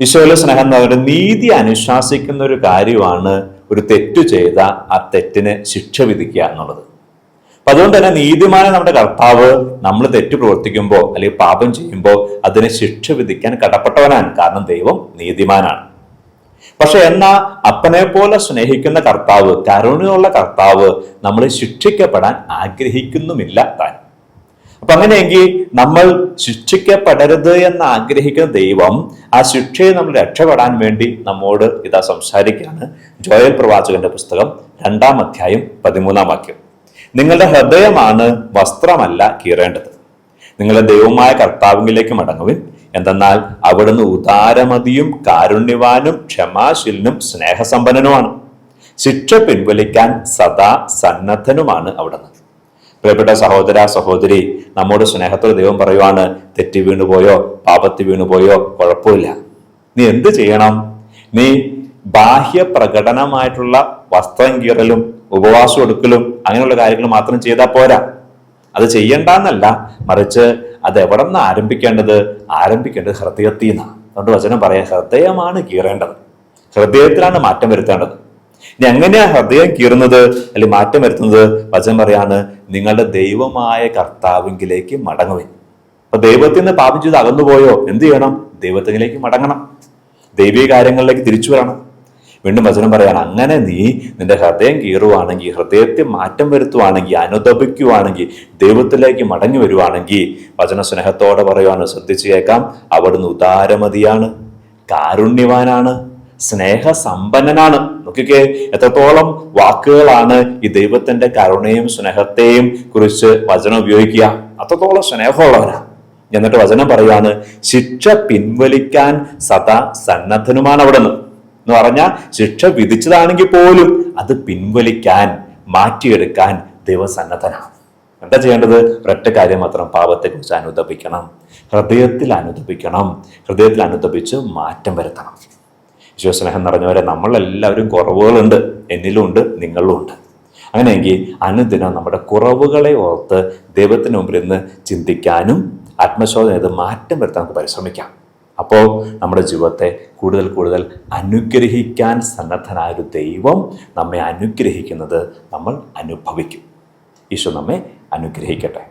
ഈശോയിലെ സ്നേഹം എന്ന് പറയുന്നത് നീതി അനുശാസിക്കുന്ന ഒരു കാര്യമാണ് ഒരു തെറ്റു ചെയ്ത ആ തെറ്റിന് ശിക്ഷ വിധിക്കുക എന്നുള്ളത്. അപ്പൊ അതുകൊണ്ട് തന്നെ നീതിമാനെ നമ്മുടെ കർത്താവ് നമ്മൾ തെറ്റ് പ്രവർത്തിക്കുമ്പോൾ അല്ലെങ്കിൽ പാപം ചെയ്യുമ്പോൾ അതിനെ ശിക്ഷ വിധിക്കാൻ കടപ്പെട്ടവനാണ്. കാരണം ദൈവം നീതിമാനാണ്. പക്ഷെ എന്നാ അപ്പനെ പോലെ സ്നേഹിക്കുന്ന കർത്താവ് കരുണയുള്ള കർത്താവ് നമ്മൾ ശിക്ഷിക്കപ്പെടാൻ ആഗ്രഹിക്കുന്നുമില്ല താൻ. അപ്പൊ അങ്ങനെയെങ്കിൽ നമ്മൾ ശിക്ഷിക്കപ്പെടരുത് എന്ന് ആഗ്രഹിക്കുന്ന ദൈവം ആ ശിക്ഷയെ നമ്മൾ രക്ഷപ്പെടാൻ വേണ്ടി നമ്മോട് ഇതാ സംസാരിക്കുകയാണ്. ജോയൽ പ്രവാചകന്റെ പുസ്തകം രണ്ടാം അധ്യായം പതിമൂന്നാം വാക്യം. നിങ്ങളുടെ ഹൃദയമാണ് വസ്ത്രമല്ല കീറേണ്ടത്. നിങ്ങളുടെ ദൈവമായ കർത്താവിലേക്ക് മടങ്ങുവിൻ. എന്തെന്നാൽ അവിടുന്ന് ഉദാരമതിയും കാരുണ്യവാനും ക്ഷമാശീലനും സ്നേഹസമ്പന്നനുമാണ്. ശിക്ഷ പിൻവലിക്കാൻ സദാ സന്നദ്ധനുമാണ് അവിടുന്ന്. പ്രിയപ്പെട്ട സഹോദര സഹോദരി നമ്മോട് സ്നേഹത്തോടെ ദൈവം പറയുവാണ് തെറ്റി വീണുപോയോ പാപത്തി വീണുപോയോ കുഴപ്പമില്ല. നീ എന്ത് ചെയ്യണം? നീ ബാഹ്യ പ്രകടനമായിട്ടുള്ള വസ്ത്രം കീറലും ഉപവാസം എടുക്കലും അങ്ങനെയുള്ള കാര്യങ്ങൾ മാത്രം ചെയ്താൽ പോരാ. അത് ചെയ്യണ്ടെന്നല്ല മറിച്ച് അത് എവിടെ നിന്ന് ആരംഭിക്കേണ്ടത്? ആരംഭിക്കേണ്ടത് ഹൃദയത്തിൽ നിന്നാണ് അതുകൊണ്ട് വചനം പറയാം ഹൃദയമാണ് കീറേണ്ടത്. ഹൃദയത്തിലാണ് മാറ്റം വരുത്തേണ്ടത്. ഇനി എങ്ങനെയാ ഹൃദയം കീറുന്നത് അല്ലെങ്കിൽ മാറ്റം വരുത്തുന്നത്? വചനം പറയാണ് നിങ്ങളുടെ ദൈവമായ കർത്താവിങ്കിലേക്ക് മടങ്ങുവിൻ. അപ്പൊ ദൈവത്തിൽ നിന്ന് പാപം ചെയ്ത് അകന്നുപോയോ? എന്ത് ചെയ്യണം? ദൈവത്തിലേക്ക് മടങ്ങണം. ദൈവിക കാര്യങ്ങളിലേക്ക് തിരിച്ചു വരണം. വീണ്ടും വചനം പറയാണ് അങ്ങനെ നീ നിന്റെ ഹൃദയം കീറുവാണെങ്കിൽ ഹൃദയത്തെ മാറ്റം വരുത്തുവാണെങ്കിൽ അനുദപിക്കുവാണെങ്കിൽ ദൈവത്തിലേക്ക് മടങ്ങി വരുവാണെങ്കിൽ വചന സ്നേഹത്തോടെ പറയുവാണ് ശ്രദ്ധിച്ചു കേൾക്കാം അവിടുന്ന് ഉദാരമതിയാണ് കാരുണ്യവാനാണ്. സ്നേഹസമ്പന്നനാണ്. നോക്കിക്കേ എത്രത്തോളം വാക്കുകളാണ് ഈ ദൈവത്തിന്റെ കരുണയും സ്നേഹത്തെയും കുറിച്ച് വചനം ഉപയോഗിക്കുക. അത്രത്തോളം സ്നേഹമുള്ളവനാണ് എന്നിട്ട് വചനം പറയാണ് ശിക്ഷ പിൻവലിക്കാൻ സദാ സന്നദ്ധനുമാണ് അവിടെ എന്ന് പറഞ്ഞാൽ ശിക്ഷ വിധിച്ചതാണെങ്കിൽ പോലും അത് പിൻവലിക്കാൻ മാറ്റിയെടുക്കാൻ ദൈവസന്നദ്ധനാണ് എന്താ ചെയ്യേണ്ടത്? ഒരൊറ്റ കാര്യം മാത്രം പാപത്തെക്കുറിച്ച് അനുദപിക്കണം ഹൃദയത്തിൽ അനുദപിക്കണം ഹൃദയത്തിൽ അനുദപിച്ച് മാറ്റം വരുത്തണം. ഈശ്വസ്നേഹം നിറഞ്ഞവരെ നമ്മളെല്ലാവരും കുറവുകളുണ്ട്. എന്നിലുമുണ്ട് ഉണ്ട് നിങ്ങളിലും ഉണ്ട് അങ്ങനെയെങ്കിൽ അനുദിനം നമ്മുടെ കുറവുകളെ ഓർത്ത് ദൈവത്തിന് മുമ്പിൽ നിന്ന് ചിന്തിക്കാനും ആത്മശോധന ചെയ്ത് മാറ്റം വരുത്താൻ നമുക്ക് പരിശ്രമിക്കാം. അപ്പോൾ നമ്മുടെ ജീവിതത്തെ കൂടുതൽ കൂടുതൽ അനുഗ്രഹിക്കാൻ സന്നദ്ധനായ ഒരു ദൈവം നമ്മെ അനുഗ്രഹിക്കുന്നത് നമ്മൾ അനുഭവിക്കും. ഈശോ നമ്മെ അനുഗ്രഹിക്കട്ടെ.